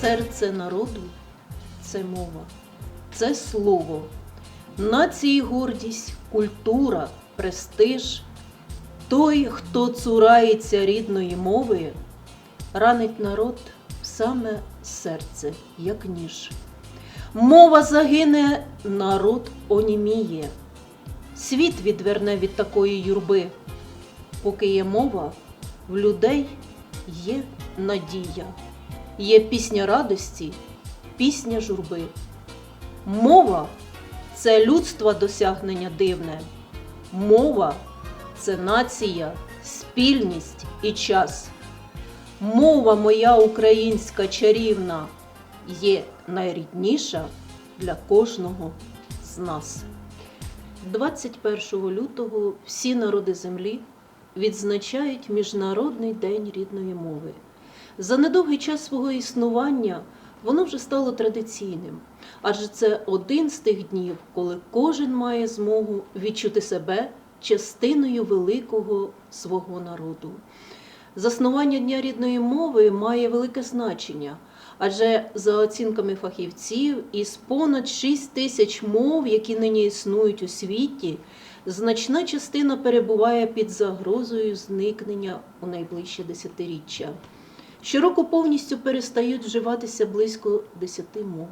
Серце народу це мова, це слово, нації гордість, культура, престиж. Той, хто цурається рідної мови, ранить народ саме серце, як ніж. Мова загине, народ оніміє. Світ відверне від такої юрби. Поки є мова, в людей є надія. Є пісня радості, пісня журби. Мова це людства досягнення дивне. Мова це нація, спільність і час. Мова моя українська чарівна є найрідніша для кожного з нас. 21 лютого всі народи землі відзначають Міжнародний день рідної мови. За недовгий час свого існування воно вже стало традиційним, адже це один з тих днів, коли кожен має змогу відчути себе частиною великого свого народу. Заснування Дня рідної мови має велике значення, адже за оцінками фахівців, із понад 6 тисяч мов, які нині існують у світі, значна частина перебуває під загрозою зникнення у найближче десятиріччя. Щороку повністю перестають вживатися близько 10 мов.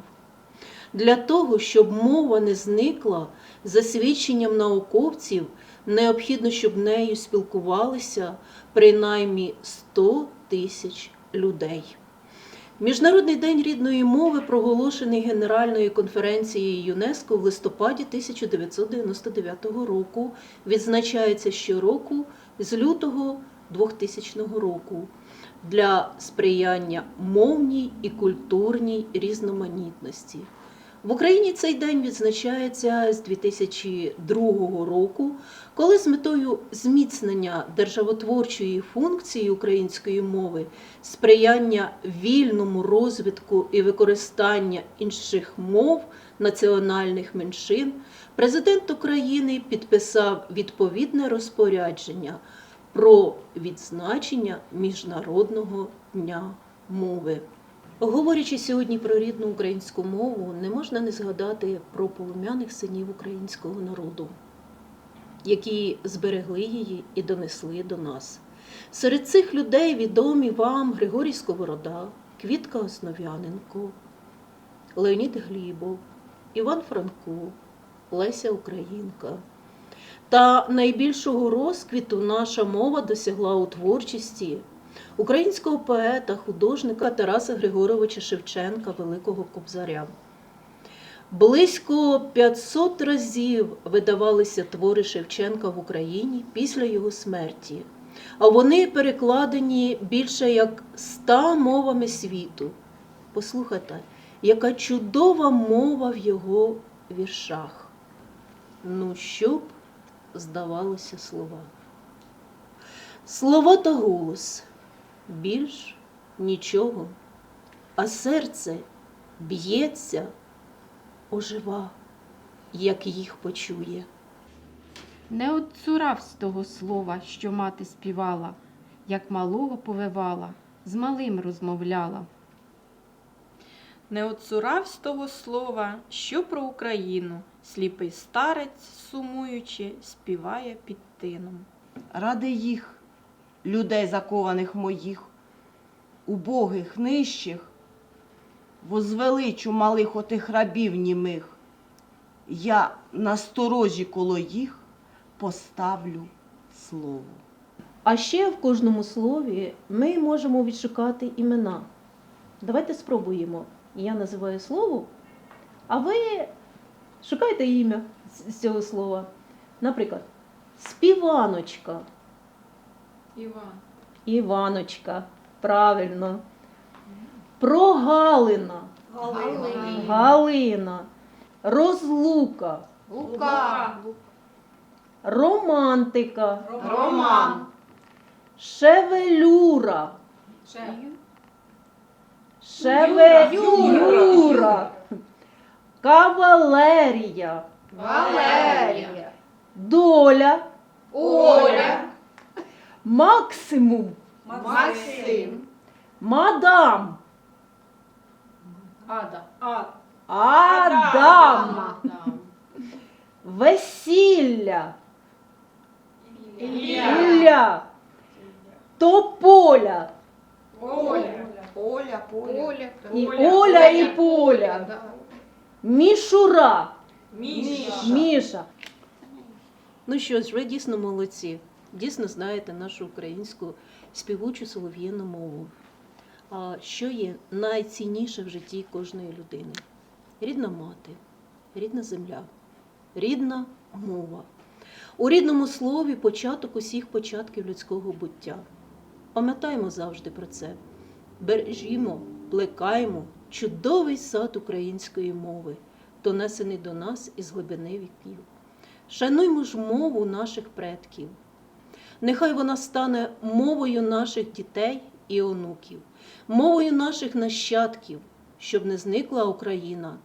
Для того, щоб мова не зникла, за свідченням науковців, необхідно, щоб нею спілкувалися принаймні 100 тисяч людей. Міжнародний день рідної мови проголошений Генеральною конференцією ЮНЕСКО в листопаді 1999 року. Відзначається щороку з лютого 2000 року для сприяння мовній і культурній різноманітності. В Україні цей день відзначається з 2002 року, коли з метою зміцнення державотворчої функції української мови, сприяння вільному розвитку і використання інших мов національних меншин, президент України підписав відповідне розпорядження про відзначення Міжнародного дня мови. Говорячи сьогодні про рідну українську мову, не можна не згадати про полум'яних синів українського народу, які зберегли її і донесли до нас. Серед цих людей відомі вам Григорій Сковорода, Квітка Основ'яненко, Леонід Глібов, Іван Франко, Леся Українка. Та найбільшого розквіту наша мова досягла у творчості українського поета, художника Тараса Григоровича Шевченка, Великого Кобзаря. Близько 500 разів видавалися твори Шевченка в Україні після його смерті, а вони перекладені більше як ста мовами світу. Послухайте, яка чудова мова в його віршах. Ну, що б здавалося слова. Слова та голос більш нічого, а серце б'ється, ожива, як їх почує. Не отцуравсь того слова, що мати співала, як малого повивала, з малим розмовляла. Не оцуравсь того слова, що про Україну сліпий старець, сумуючи, співає під тином. ради їх, людей закованих моїх, убогих, нижчих, возвеличу малих отих рабів німих, я на сторожі коло їх поставлю слово. А ще в кожному слові ми можемо відшукати імена. Давайте спробуємо. Я називаю слово, а ви шукайте ім'я з цього слова. Наприклад, співаночка. Іван. Іваночка. Правильно. Прогалина. Галина. Галина. Розлука. Лука. Романтика. Роман. Шевелюра. Юра. Шевелюра. Кавалерія. Валерія. Доля, Оля. максимум, Максим. мадам, Ада. Адам, Адам. весілля, Ілля. Ілля, тополя, Оля. Оля, Оля. і Оля і Поля, Да. мішура, Міша. Міша. Ну що ж, ви дійсно молодці. Дійсно знаєте нашу українську співучу солов'їну мову. Що є найцінніше в житті кожної людини? Рідна мати, рідна земля, рідна мова. У рідному слові початок усіх початків людського буття. Пам'ятаємо завжди про це. Бережімо, плекаємо чудовий сад української мови, донесений до нас із глибини віків. Шануймо ж мову наших предків. Нехай вона стане мовою наших дітей і онуків, мовою наших нащадків, щоб не зникла Україна,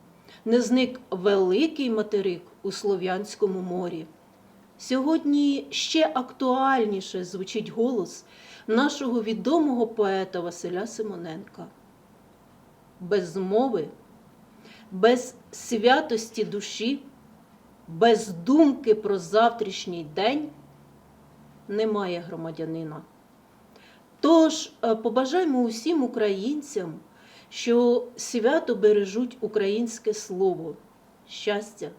не зник великий материк у Слов'янському морі. Сьогодні ще актуальніше звучить голос нашого відомого поета Василя Симоненка. Без мови, без святості душі, без думки про завтрашній день немає громадянина. Тож е, побажаймо усім українцям, що свято бережуть українське слово, щастя,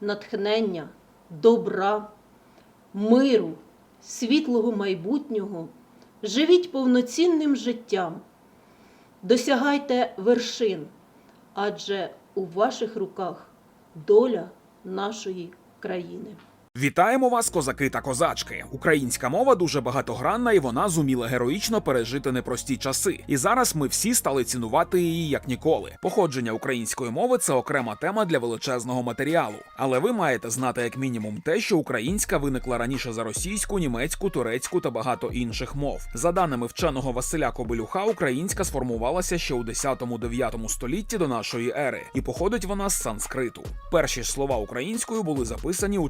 натхнення, добра, миру, світлого майбутнього. Живіть повноцінним життям, досягайте вершин, адже у ваших руках доля нашої країни. Вітаємо вас, козаки та козачки. Українська мова дуже багатогранна і вона зуміла героїчно пережити непрості часи. І зараз ми всі стали цінувати її як ніколи. Походження української мови це окрема тема для величезного матеріалу. Але ви маєте знати як мінімум те, що українська виникла раніше за російську, німецьку, турецьку та багато інших мов. За даними вченого Василя Кобилюха, українська сформувалася ще у 10-9 столітті до нашої ери, і походить вона з санскриту. Перші ж слова українською були записані у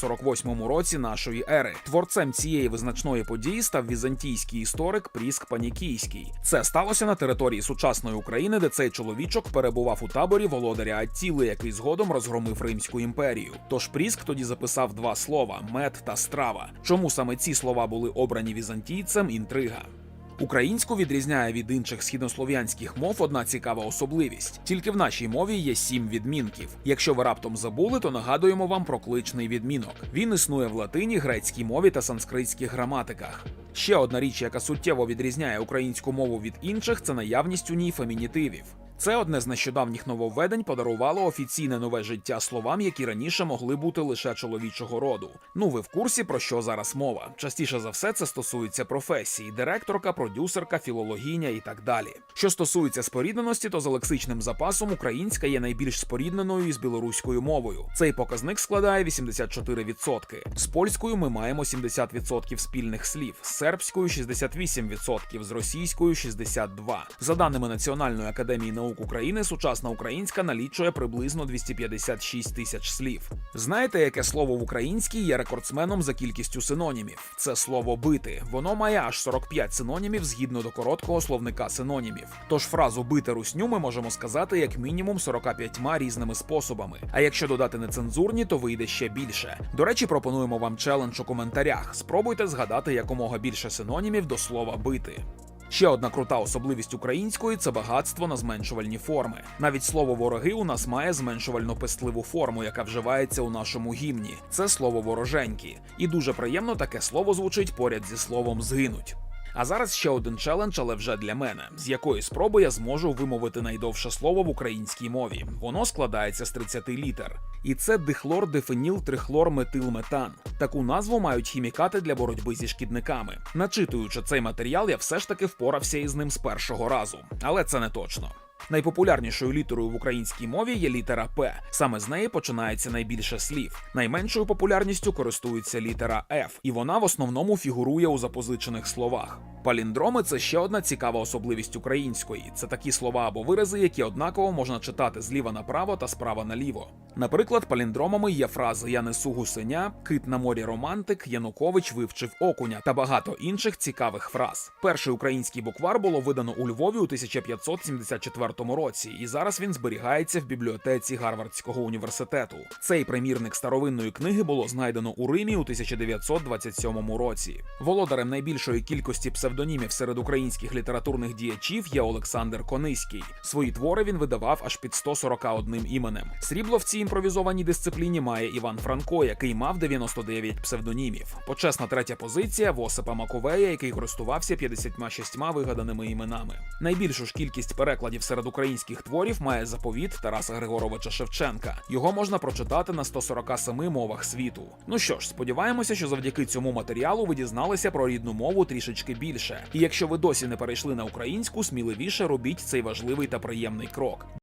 448 році нашої ери. Творцем цієї визначної події став візантійський історик Пріск Панікійський. Це сталося на території сучасної України, де цей чоловічок перебував у таборі володаря Аттіли, який згодом розгромив Римську імперію. Тож Пріск тоді записав два слова мед та страва. Чому саме ці слова були обрані візантійцем? Інтрига. Українську відрізняє від інших східнослов'янських мов одна цікава особливість. Тільки в нашій мові є сім відмінків. Якщо ви раптом забули, то нагадуємо вам про кличний відмінок. Він існує в латині, грецькій мові та санскритських граматиках. Ще одна річ, яка суттєво відрізняє українську мову від інших, це наявність у ній фемінітивів. Це одне з нещодавніх нововведень подарувало офіційне нове життя словам, які раніше могли бути лише чоловічого роду. Ну ви в курсі про що зараз мова? Частіше за все це стосується професії: директорка, продюсерка, філологиня і так далі. Що стосується спорідненості, то за лексичним запасом українська є найбільш спорідненою із білоруською мовою. Цей показник складає 84%. З польською ми маємо 70% спільних слів, з сербською 68%, з російською 62%. За даними Національної академії наук України, сучасна українська налічує приблизно 256 тисяч слів. Знаєте, яке слово в українській є рекордсменом за кількістю синонімів? Це слово бити. Воно має аж 45 синонімів згідно до короткого словника синонімів. Тож фразу бити русню ми можемо сказати як мінімум 45 різними способами. А якщо додати нецензурні, то вийде ще більше. До речі, пропонуємо вам челендж у коментарях. Спробуйте згадати якомога більше синонімів до слова бити. Ще одна крута особливість української це багатство на зменшувальні форми. Навіть слово вороги у нас має зменшувально пестливу форму, яка вживається у нашому гімні. Це слово вороженькі. І дуже приємно таке слово звучить поряд зі словом згинуть. А зараз ще один челендж, але вже для мене, з якої спроби я зможу вимовити найдовше слово в українській мові. Воно складається з 30 літер. І це дихлор дифеніл трихлор метил метан. Таку назву мають хімікати для боротьби зі шкідниками. Начитуючи цей матеріал, я все ж таки впорався із ним з першого разу, але це не точно. Найпопулярнішою літерою в українській мові є літера П. Саме з неї починається найбільше слів. Найменшою популярністю користується літера Ф, і вона в основному фігурує у запозичених словах. Паліндроми це ще одна цікава особливість української. Це такі слова або вирази, які однаково можна читати зліва направо та справа наліво. Наприклад, паліндромами є фрази Я несу гусеня, кит на морі романтик, Янукович вивчив окуня та багато інших цікавих фраз. Перший український буквар було видано у Львові у 1574 році, і зараз він зберігається в бібліотеці Гарвардського університету. Цей примірник старовинної книги було знайдено у Римі у 1927 році. Володарем найбільшої кількості псевдонімів серед українських літературних діячів є Олександр Кониський. Свої твори він видавав аж під 141 іменем. Срібло в цій імпровізованій дисципліні має Іван Франко, який мав 99 псевдонімів. Почесна третя позиція в Осипа Маковея, який користувався 56 вигаданими іменами. Найбільшу ж кількість перекладів серед українських творів має заповіт Тараса Григоровича Шевченка. Його можна прочитати на 147 мовах світу. Ну що ж, сподіваємося, що завдяки цьому матеріалу ви дізналися про рідну мову трішечки більше. І якщо ви досі не перейшли на українську, сміливіше робіть цей важливий та приємний крок.